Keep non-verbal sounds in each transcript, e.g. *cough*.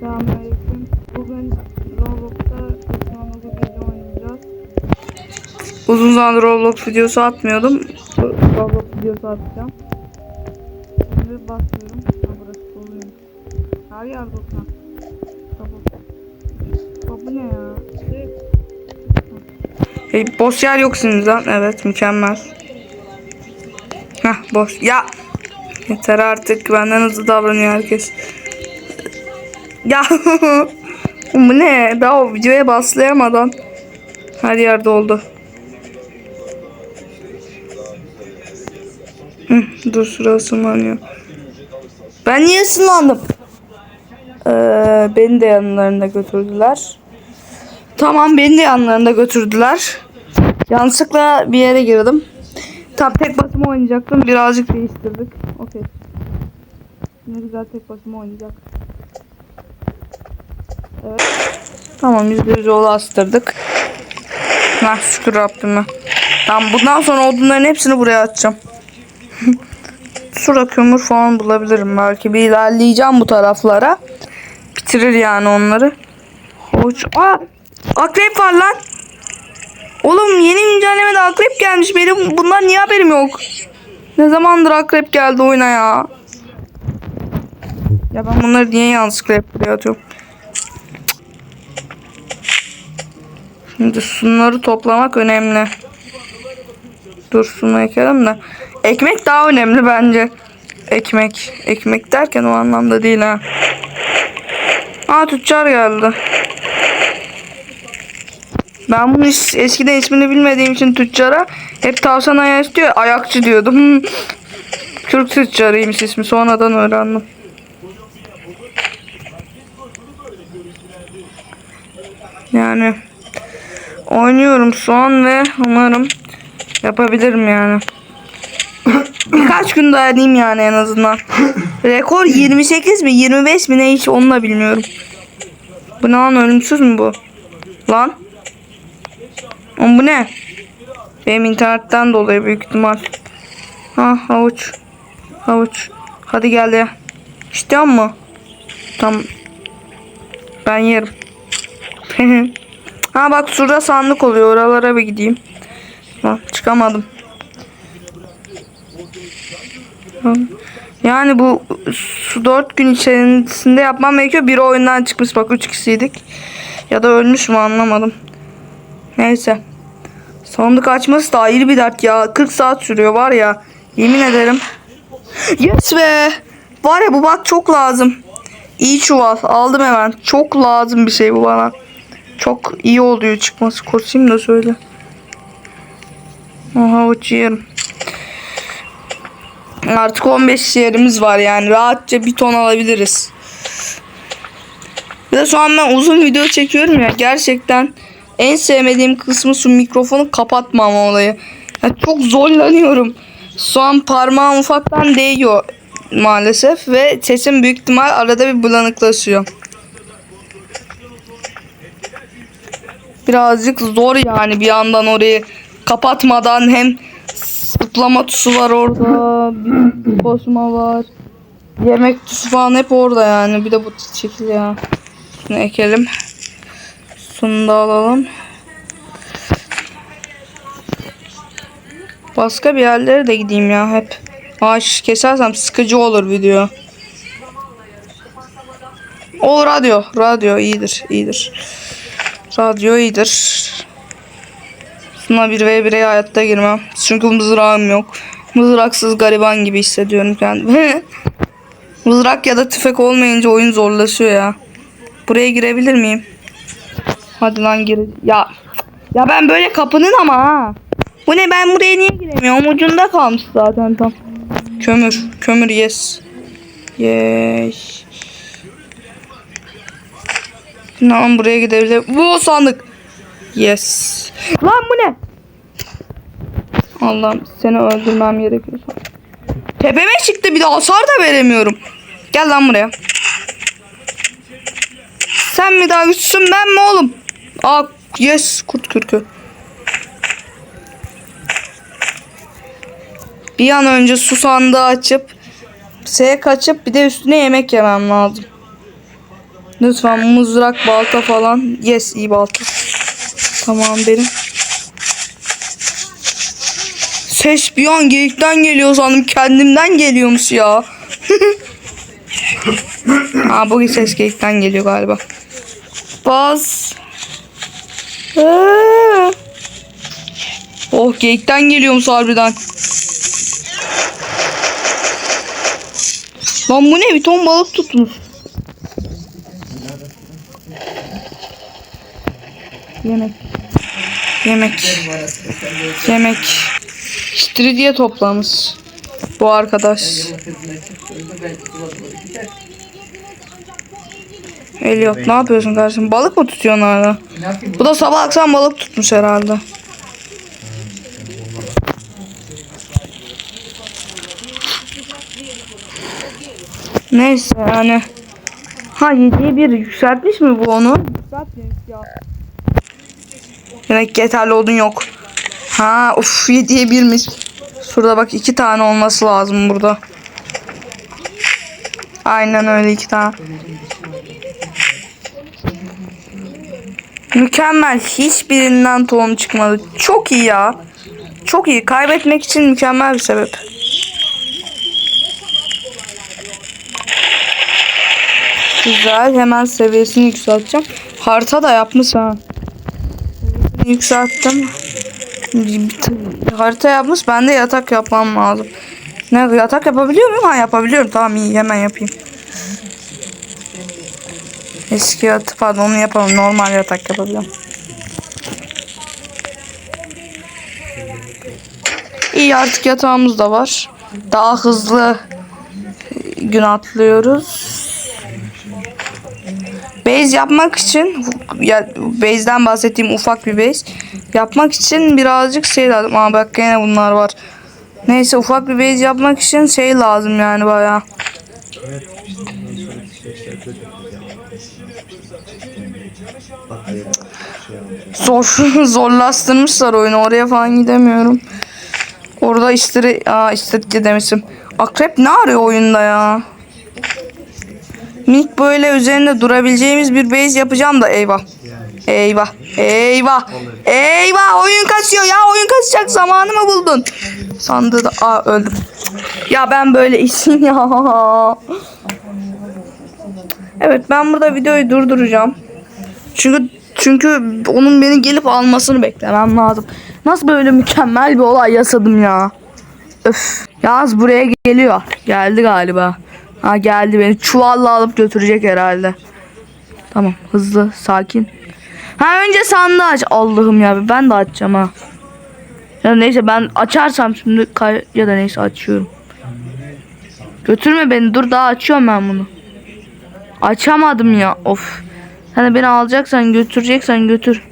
Selamünaleyküm. Bugün Roblox'ta Osmanlı video oynayacağız. Uzun zamandır Roblox videosu atmıyordum. Roblox videosu atacağım. Şimdi basıyorum. Ha burası doluyum. Her yer doksan. Kapı. Kapı ne ya? Şey... Hey, boş yer yok sizden. Evet mükemmel. Heh boş. Ya. Yeter artık. Benden hızlı davranıyor herkes. Ya *laughs* bu ne? Daha o videoya baslayamadan her yerde oldu. Hı, dur şurası ısınlanıyor. Ben niye ısınlandım? Ee, beni de yanlarında götürdüler. Tamam beni de yanlarında götürdüler. Yanlışlıkla bir yere girdim. Tam tek başıma oynayacaktım. Birazcık değiştirdik. Okey. Ne güzel tek başıma oynayacak. Evet. Tamam yüzde yüz oğlu astırdık. Heh şükür Rabbime. Tamam bundan sonra odunların hepsini buraya atacağım. *laughs* Şurada kömür falan bulabilirim belki. Bir ilerleyeceğim bu taraflara. Bitirir yani onları. Hoş. Aa! Akrep var lan. Oğlum yeni güncellemede akrep gelmiş. Benim bundan niye haberim yok? Ne zamandır akrep geldi oyuna ya. Ya ben bunları niye yanlışlıkla hep buraya atıyorum? Şimdi şunları toplamak önemli. Dur şunu ekelim de. Ekmek daha önemli bence. Ekmek. Ekmek derken o anlamda değil ha. Aa tüccar geldi. Ben bunu hiç, eskiden ismini bilmediğim için tüccara hep tavşan ayağı istiyor. Ayakçı diyordum. *laughs* Türk tüccarıymış ismi. Sonradan öğrendim. Yani oynuyorum şu an ve umarım yapabilirim yani. Birkaç gün dayanayım yani en azından. Rekor 28 mi 25 mi ne hiç onu da bilmiyorum. Bu ne lan ölümsüz mü bu? Lan. Oğlum bu ne? Benim internetten dolayı büyük ihtimal. Ha havuç. Havuç. Hadi gel ya. İstiyor mu? Tamam. Ben yerim. *laughs* ha bak şurada sandık oluyor. Oralara bir gideyim. Ha, çıkamadım. Yani bu su 4 gün içerisinde yapmam gerekiyor. Biri oyundan çıkmış bak 3 kişiydik. Ya da ölmüş mü anlamadım. Neyse. Sandık açması da ayrı bir dert ya. 40 saat sürüyor var ya. Yemin ederim. Yes be. Var ya bu bak çok lazım. İyi çuval. Aldım hemen. Çok lazım bir şey bu bana. Çok iyi oluyor çıkması. Koşayım da söyle. Aha uç yerim. Artık 15 yerimiz var yani. Rahatça bir ton alabiliriz. Bir de şu an ben uzun video çekiyorum ya. Gerçekten en sevmediğim kısmı şu mikrofonu kapatmama olayı. Ya çok zorlanıyorum. Şu an parmağım ufaktan değiyor maalesef ve sesim büyük ihtimal arada bir bulanıklaşıyor. Birazcık zor yani bir yandan orayı kapatmadan hem zıplama tuşu var orada, bir basma var. Yemek tuşu falan hep orada yani. Bir de bu şekil ya. Şunu ekelim. Şunu da alalım. Başka bir yerlere de gideyim ya hep. Ağaç kesersem sıkıcı olur video. O radyo. Radyo iyidir. iyidir. Radyo iyidir. Buna bir ve bire hayatta girmem. Çünkü mızrağım yok. Mızraksız gariban gibi hissediyorum kendimi. *laughs* Mızrak ya da tüfek olmayınca oyun zorlaşıyor ya. Buraya girebilir miyim? Hadi lan gir. Ya. Ya ben böyle kapının ama ha. Bu ne ben buraya niye giremiyorum? Ucunda kalmış zaten tam. Kömür. Kömür yes. Yes. Tamam buraya gidebilir. Bu sandık. Yes. Lan bu ne? Allah'ım seni öldürmem gerekiyor. Tepeme çıktı bir de hasar da veremiyorum. Gel lan buraya. Sen mi daha güçlüsün ben mi oğlum? Aa yes kurt kürkü. Bir an önce su sandığı açıp S'ye kaçıp bir de üstüne yemek yemem lazım. Lütfen mızrak, balta falan. Yes iyi balta. Tamam benim. Ses bir an geyikten geliyor sandım. Kendimden geliyormuş ya. *laughs* ha bugün ses geyikten geliyor galiba. Baz. Aa. Oh geyikten geliyormuş harbiden. Lan bu ne bir ton balık tutmuş. Yemek. Yemek. Yemek. İstiridye toplamış. Bu arkadaş. Elliot ne yapıyorsun kardeşim? Balık mı tutuyorsun hala? Bu da sabah akşam balık tutmuş herhalde. Neyse yani. Ha 7'ye 1 yükseltmiş mi bu onu? Yükseltmemiş ya. Demek yeterli odun yok. Ha of 7'ye 1'miş. Şurada bak iki tane olması lazım burada. Aynen öyle iki tane. Mükemmel. Hiçbirinden tohum çıkmadı. Çok iyi ya. Çok iyi. Kaybetmek için mükemmel bir sebep. Güzel. Hemen seviyesini yükselteceğim. Harita da yapmış ha. Yükselttim. Harita yapmış. Ben de yatak yapmam lazım. Ne yatak yapabiliyor muyum? Ha yapabiliyorum. Tamam iyi hemen yapayım. Eski yatak pardon onu yapalım. Normal yatak yapabiliyorum. İyi artık yatağımız da var. Daha hızlı gün atlıyoruz. Base yapmak için ya base'den bahsettiğim ufak bir base yapmak için birazcık şey lazım. Aa bak yine bunlar var. Neyse ufak bir base yapmak için şey lazım yani bayağı. Zor *laughs* zorlaştırmışlar oyunu. Oraya falan gidemiyorum. Orada istiri aa istiridye demişim. Akrep ne arıyor oyunda ya? Minik böyle üzerinde durabileceğimiz bir base yapacağım da eyvah. Eyvah. Eyvah. Eyvah. Oyun kaçıyor ya. Oyun kaçacak zamanı mı buldun? Sandığı da aa öldüm. Ya ben böyle işim *laughs* ya. Evet ben burada videoyu durduracağım. Çünkü çünkü onun beni gelip almasını beklemem lazım. Nasıl böyle mükemmel bir olay yaşadım ya. Öf. Yaz buraya geliyor. Geldi galiba. Ha geldi beni çuvalla alıp götürecek herhalde. Tamam hızlı sakin. Ha önce sandığı aç. Allah'ım ya ben de açacağım ha. Ya neyse ben açarsam şimdi ya da neyse açıyorum. Götürme beni dur daha açıyorum ben bunu. Açamadım ya of. De beni alacaksan götüreceksen götür.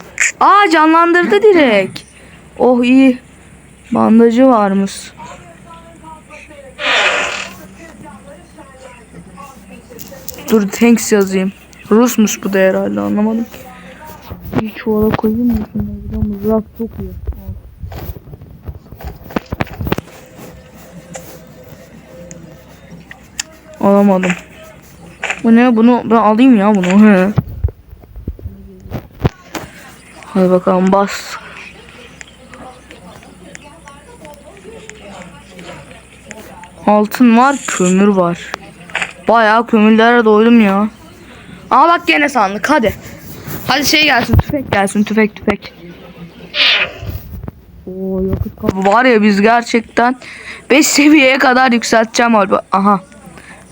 Aa canlandırdı direkt. Oh iyi. Bandajı varmış. Dur thanks yazayım. Rusmuş bu da herhalde anlamadım. Bir çuvala koyayım mı şunları? Bir de mızrak çok iyi. Al. Alamadım. Bu ne? Bunu ben alayım ya bunu. He. Hadi bakalım bas. Altın var, kömür var. Bayağı kömürlere doydum ya. Aa bak gene sandık hadi. Hadi şey gelsin tüfek gelsin tüfek tüfek. Oo yakıt kabı var ya biz gerçekten 5 seviyeye kadar yükselteceğim galiba. Aha.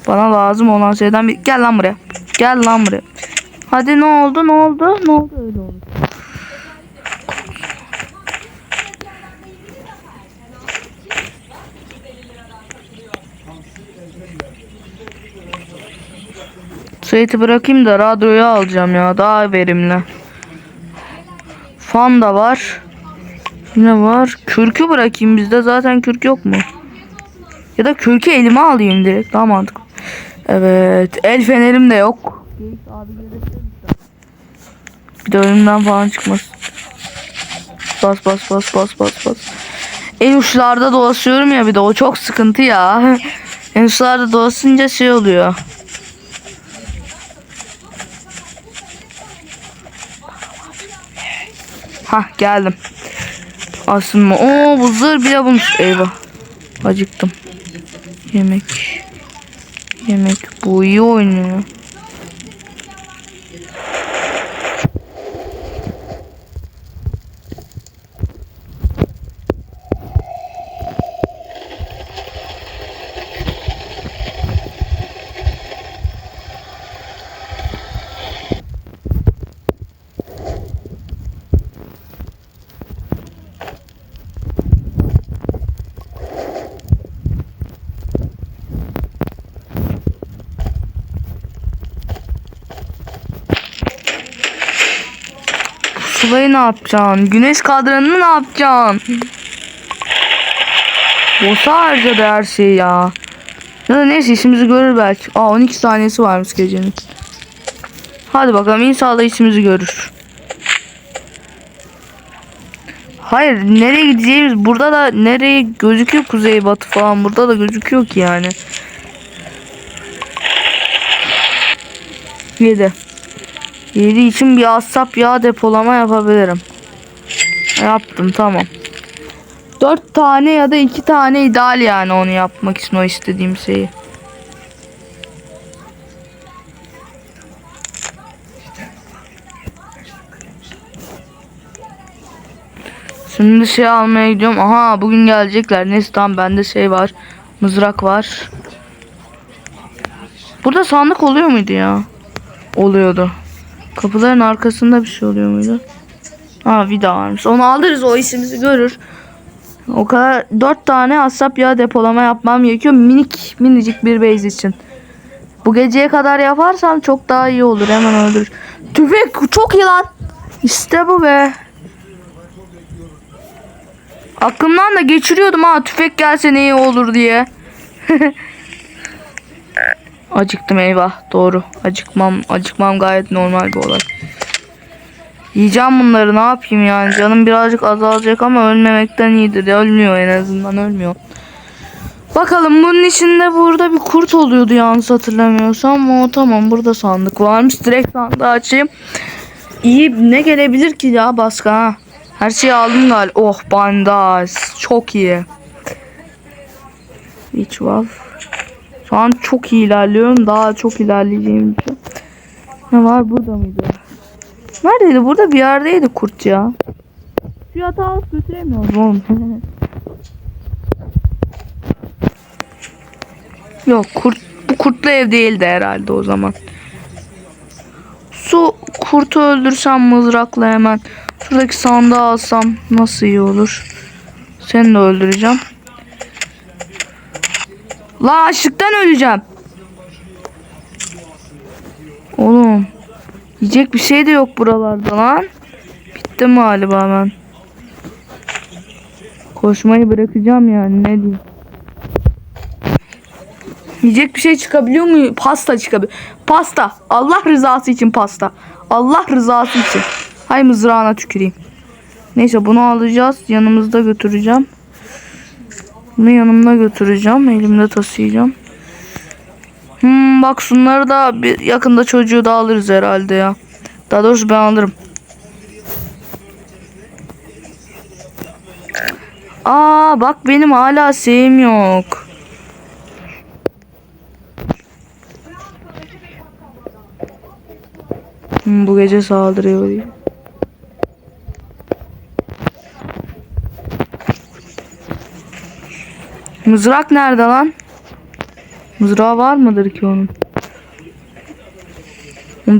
Bana lazım olan şeyden bir gel lan buraya. Gel lan buraya. Hadi ne oldu ne oldu ne oldu öyle oldu. Sait'i bırakayım da radyoyu alacağım ya daha verimli. Fan da var. Ne var? Kürkü bırakayım bizde zaten kürk yok mu? Ya da kürkü elime alayım direkt daha mantıklı. Evet el fenerim de yok. Bir de önümden falan çıkmaz. Bas bas bas bas bas bas. En uçlarda dolaşıyorum ya bir de o çok sıkıntı ya. *laughs* en uçlarda dolaşınca şey oluyor. Hah geldim. Aslında o bu zır bile bulmuş. Eyvah. Acıktım. Yemek. Yemek. Bu iyi oynuyor. Sulayı ne yapacaksın? Güneş kadranını ne yapacaksın? Boşa harcadı her şeyi ya. Ya da neyse işimizi görür belki. Aa 12 saniyesi varmış gecenin. Hadi bakalım inşallah işimizi görür. Hayır nereye gideceğimiz burada da nereye gözüküyor kuzey batı falan burada da gözüküyor ki yani. 7 7 için bir asap yağ depolama yapabilirim. Yaptım tamam. 4 tane ya da 2 tane ideal yani onu yapmak için o istediğim şeyi. Şimdi şey almaya gidiyorum. Aha bugün gelecekler. Neyse tamam bende şey var. Mızrak var. Burada sandık oluyor muydu ya? Oluyordu. Kapıların arkasında bir şey oluyor muydu? Ha vida varmış. Onu alırız o işimizi görür. O kadar dört tane asap yağı depolama yapmam gerekiyor. Minik minicik bir base için. Bu geceye kadar yaparsam çok daha iyi olur. Hemen öldür. Tüfek çok iyi lan. İşte bu be. Aklımdan da geçiriyordum ha tüfek gelse ne iyi olur diye. *laughs* Acıktım eyvah. Doğru. Acıkmam, acıkmam gayet normal bir olay. Yiyeceğim bunları ne yapayım yani. Canım birazcık azalacak ama ölmemekten iyidir. Ölmüyor en azından ölmüyor. Bakalım bunun içinde burada bir kurt oluyordu yanlış hatırlamıyorsam. O tamam burada sandık varmış. Direkt sandığı açayım. İyi ne gelebilir ki ya başka ha. Her şeyi aldım galiba. Oh bandaj. Çok iyi. İç valve. Şu an çok iyi ilerliyorum. Daha çok ilerleyeceğim. Ne var burada mıydı? Neredeydi? Burada bir yerdeydi kurt ya. Şu yatağı alıp götüremiyoruz oğlum. *laughs* Yok kurt bu kurtlu ev değildi herhalde o zaman. Su kurtu öldürsem mızrakla hemen. Şuradaki sandığı alsam nasıl iyi olur. Seni de öldüreceğim. La açlıktan öleceğim. Oğlum. Yiyecek bir şey de yok buralarda lan. Bittim galiba ben. Koşmayı bırakacağım yani ne diyeyim. Yiyecek bir şey çıkabiliyor mu? Pasta çıkabiliyor. Pasta. Allah rızası için pasta. Allah rızası için. Hay mızrağına tüküreyim. Neyse bunu alacağız. Yanımızda götüreceğim. Bunu yanımda götüreceğim. Elimde taşıyacağım. Hmm, bak şunları da bir yakında çocuğu da alırız herhalde ya. Daha doğrusu ben alırım. Aa bak benim hala şeyim yok. Hmm, bu gece saldırıyor. Mızrak nerede lan? Mızrağı var mıdır ki onun?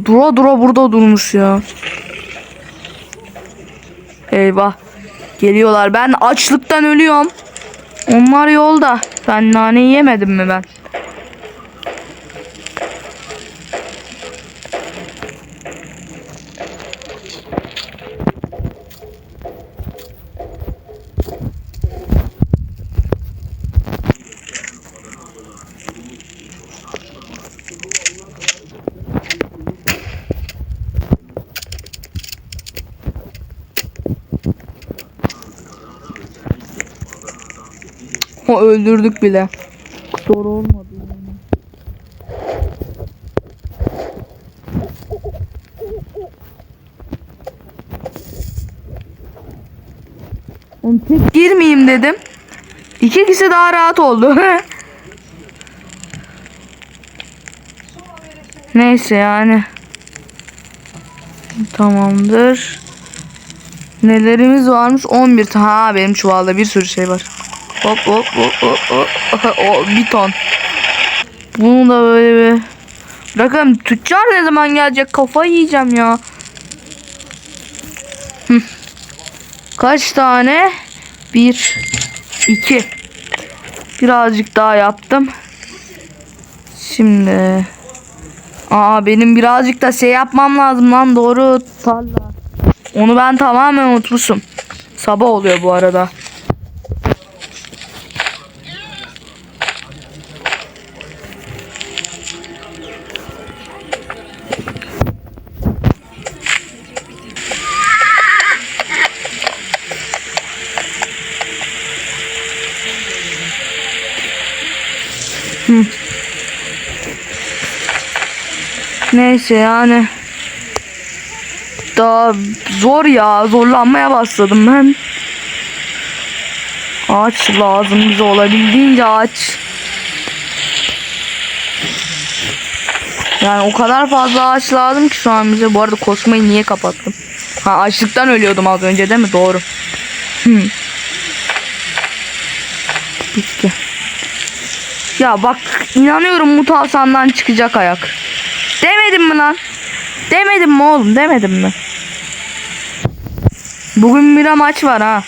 Dura dura burada durmuş ya. Eyvah. Geliyorlar. Ben açlıktan ölüyorum. Onlar yolda. Ben nane yemedim mi ben? O öldürdük bile. Doğru olmadı yani. Oğlum tek girmeyeyim dedim. İki kişi daha rahat oldu. *laughs* Neyse yani. Tamamdır. Nelerimiz varmış? 11 tane. Ha benim çuvalda bir sürü şey var. Hop hop hop hop hop. O, bir ton. Bunu da böyle bir... Bakalım tüccar ne zaman gelecek? Kafayı yiyeceğim ya. Kaç tane? Bir, iki. Birazcık daha yaptım. Şimdi... Aa benim birazcık da şey yapmam lazım lan doğru tarla. Onu ben tamamen unutmuşum. Sabah oluyor bu arada. Neyse yani. Daha zor ya. Zorlanmaya başladım ben. Ağaç lazım bize olabildiğince ağaç. Yani o kadar fazla ağaç lazım ki şu an bize. Bu arada koşmayı niye kapattım? Ha açlıktan ölüyordum az önce değil mi? Doğru. Hmm. Bitti. Ya bak inanıyorum Mutasan'dan çıkacak ayak. Demedim mi lan? Demedim mi oğlum? Demedim mi? Bugün bir maç var ha.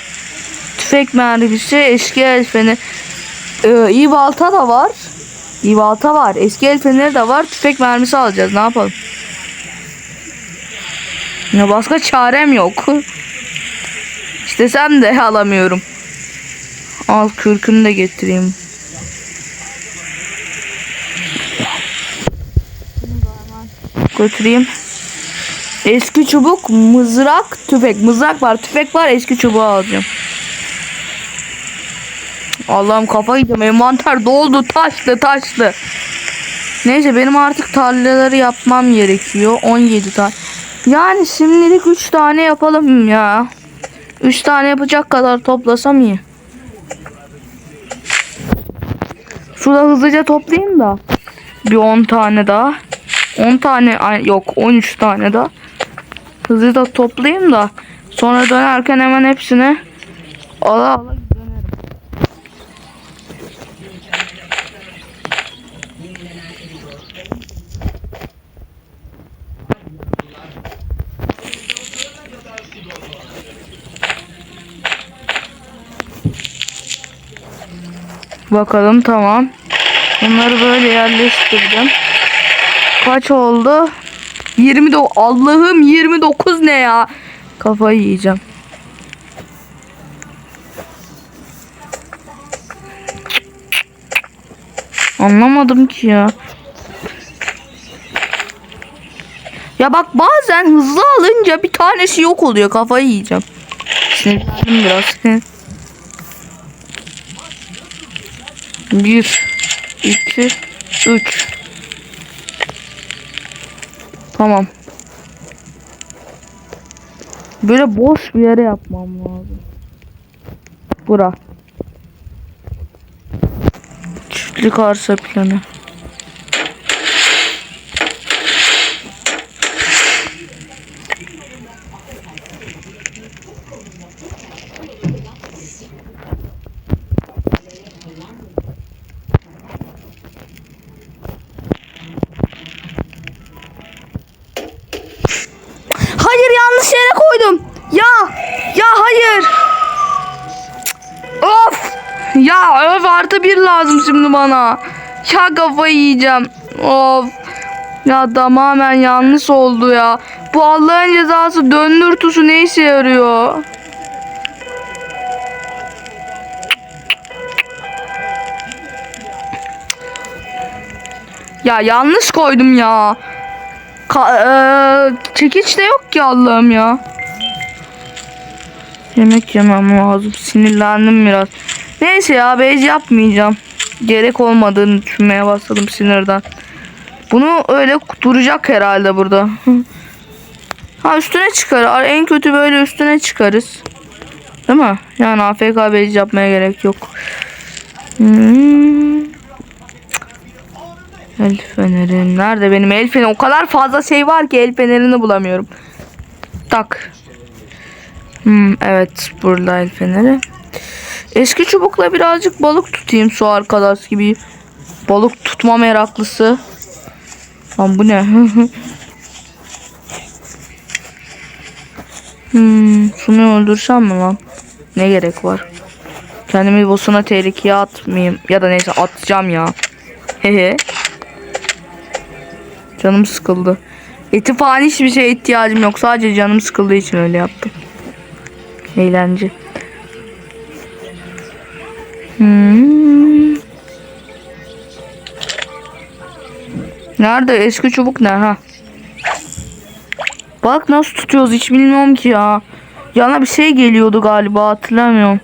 Tüfek mermisi, eski el feneri. Ee, iyi balta da var. İyi balta var. Eski el feneri de var. Tüfek mermisi alacağız. Ne yapalım? Ya başka çarem yok. İstesem de alamıyorum. Al kürkünü de getireyim. Götüreyim. Eski çubuk, mızrak, tüfek. Mızrak var, tüfek var. Eski çubuğu alacağım. Allah'ım kafa yiyeceğim. Envanter doldu, taştı, taştı. Neyse benim artık tarlaları yapmam gerekiyor. 17 tane. Yani şimdilik 3 tane yapalım ya. 3 tane yapacak kadar toplasam iyi. Şurada hızlıca toplayayım da. Bir 10 tane daha. 10 tane yok 13 tane daha. Hızlı da toplayayım da sonra dönerken hemen hepsini ala ala dönerim. Bakalım tamam. Bunları böyle yerleştirdim. Kaç oldu? 29 Allah'ım 29 ne ya? Kafayı yiyeceğim. Anlamadım ki ya. Ya bak bazen hızlı alınca bir tanesi yok oluyor. Kafayı yiyeceğim. Sinirlendim biraz. Bir, iki, üç. Tamam. Böyle boş bir yere yapmam lazım. Bura. Çiftlik arsa planı. Bir lazım şimdi bana. Ya kafayı yiyeceğim. Of. Ya tamamen yanlış oldu ya. Bu Allah'ın cezası döndür tuşu ne işe yarıyor? Ya yanlış koydum ya. Ka- eee, çekiç de yok ki Allah'ım ya. Yemek yemem lazım. Sinirlendim biraz. Neyse ya base yapmayacağım. Gerek olmadığını düşünmeye başladım sinirden. Bunu öyle duracak herhalde burada. *laughs* ha üstüne çıkar. En kötü böyle üstüne çıkarız. Değil mi? Yani AFK base yapmaya gerek yok. Hmm. El feneri. Nerede benim el feneri? O kadar fazla şey var ki el fenerini bulamıyorum. Tak. Hmm, evet burada el feneri. Eski çubukla birazcık balık tutayım su arkadaş gibi. Balık tutma meraklısı. Lan bu ne? *laughs* hmm, şunu öldürsem mi lan? Ne gerek var? Kendimi bossuna tehlikeye atmayayım. Ya da neyse atacağım ya. Hehe. Canım sıkıldı. Eti falan hiçbir şeye ihtiyacım yok. Sadece canım sıkıldığı için öyle yaptım. Eğlence. Hmm. Nerede? Eski çubuk ne ha? Bak nasıl tutuyoruz hiç bilmiyorum ki ya. Yana bir şey geliyordu galiba hatırlamıyorum.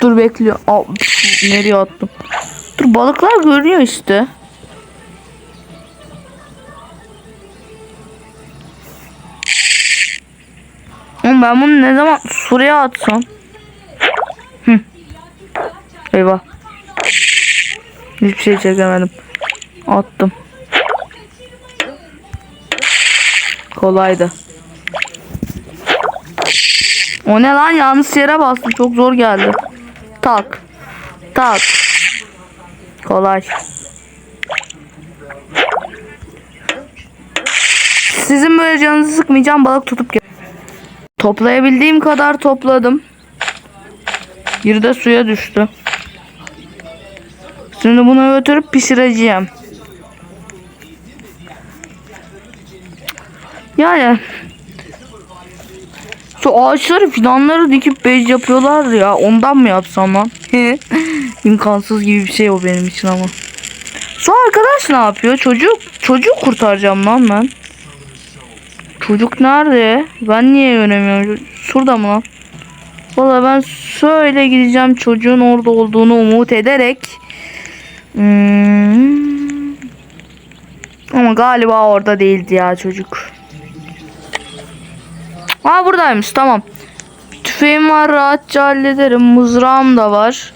Dur bekliyor. Nereye attım? Dur balıklar görünüyor işte. Oğlum ben bunu ne zaman suraya atsam? Hı. Eyvah. Hiçbir şey çekemedim. Attım. Kolaydı. O ne lan yanlış yere bastım. Çok zor geldi. Tak. Tak. Kolay. Sizin böyle canınızı sıkmayacağım balık tutup gel. Toplayabildiğim kadar topladım. Bir de suya düştü. Şimdi bunu götürüp pişireceğim. Yani şu ağaçları fidanları dikip bej yapıyorlar ya ondan mı yapsam lan? *laughs* İmkansız gibi bir şey o benim için ama. Şu arkadaş ne yapıyor? Çocuk çocuk kurtaracağım lan ben. Çocuk nerede? Ben niye göremiyorum? Şurada mı lan? Valla ben şöyle gideceğim çocuğun orada olduğunu umut ederek. Hmm. Ama galiba orada değildi ya çocuk. Aa buradaymış tamam. Tüfeğim var rahatça hallederim. Mızrağım da var.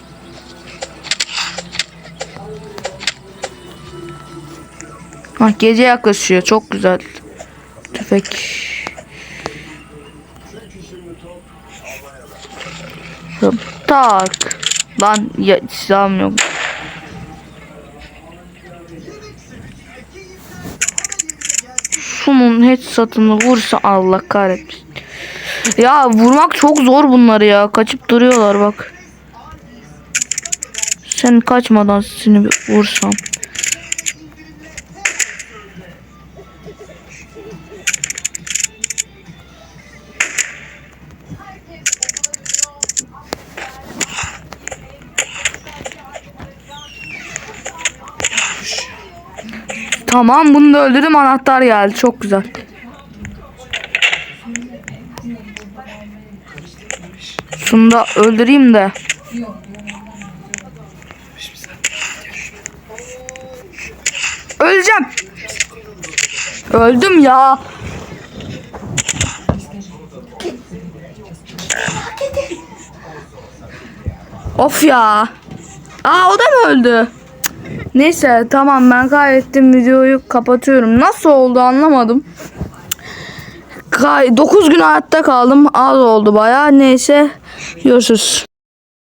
Ha, gece yaklaşıyor çok güzel. Tüfek. Hop, Tak. Lan ya silahım yok. Şunun headshot'ını vursa Allah kahretsin. Ya vurmak çok zor bunları ya. Kaçıp duruyorlar bak. Sen kaçmadan seni bir vursam. Tamam bunu da öldürdüm anahtar geldi çok güzel. Şunu da öldüreyim de. Öleceğim. Öldüm ya. Of ya. Aa o da mı öldü? Neyse tamam ben kaydettim videoyu kapatıyorum. Nasıl oldu anlamadım. 9 gün hayatta kaldım. Az oldu baya. Neyse görüşürüz.